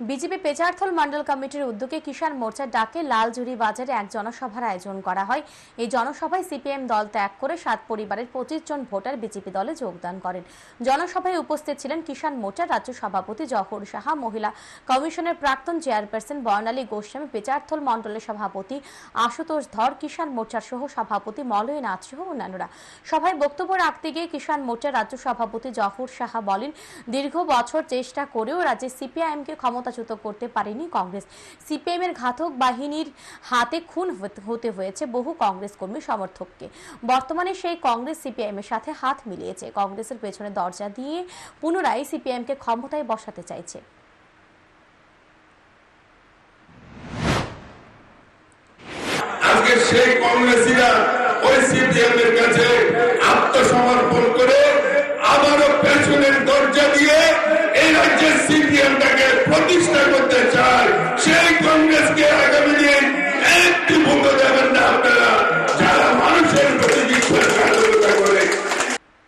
BJP Pecharthal Mondal কমিটির উদ্যোগে কিষাণ মোর্চার ডাকে লালজুরি বাজারে এক জনসভার আয়োজন করা হয়। এই জনসভায় সিপিএম দল ত্যাগ করে সাত পরিবারের পঁচিশ জন ভোটার বিজেপি দলে যোগদান করেন। জনসভায় উপস্থিত ছিলেন কিষাণ মোর্চার রাজ্য সভাপতি জহর সাহা, মহিলা কমিশনের প্রাক্তন চেয়ারপারসন বর্ণালী গোস্বামী পেচারথল মন্ডলের সভাপতি আশুতোষ ধর, কিষাণ মোর্চার সহ সভাপতি মলয় নাথ সহ অন্যান্যরা। সভায় বক্তব্য রাখতে গিয়ে কিষাণ মোর্চার রাজ্য সভাপতি জহর সাহা বলেন, দীর্ঘ বছর চেষ্টা করেও রাজ্যে সিপিআইএমকে ক্ষমতাচ্যুত করতে পারেনি কংগ্রেস। সিপিএম এর ঘাতক বাহিনীর হাতে খুন হতে- হয়েছে বহু কংগ্রেস কর্মী সমর্থককে। বর্তমানে সেই কংগ্রেস সিপিআইএম এর সাথে হাত মিলিয়েছে। কংগ্রেসের পেছনে দরজা দিয়ে পুনরায় সিপিএম কে ক্ষমতায় বসাতে চাইছে। আজকে সেই কংগ্রেসীরা ওই সিপিএম এর কাছে আত্মসমর্পণ রাজ্যের সিপিএমটাকে প্রতিষ্ঠা করতে চায়।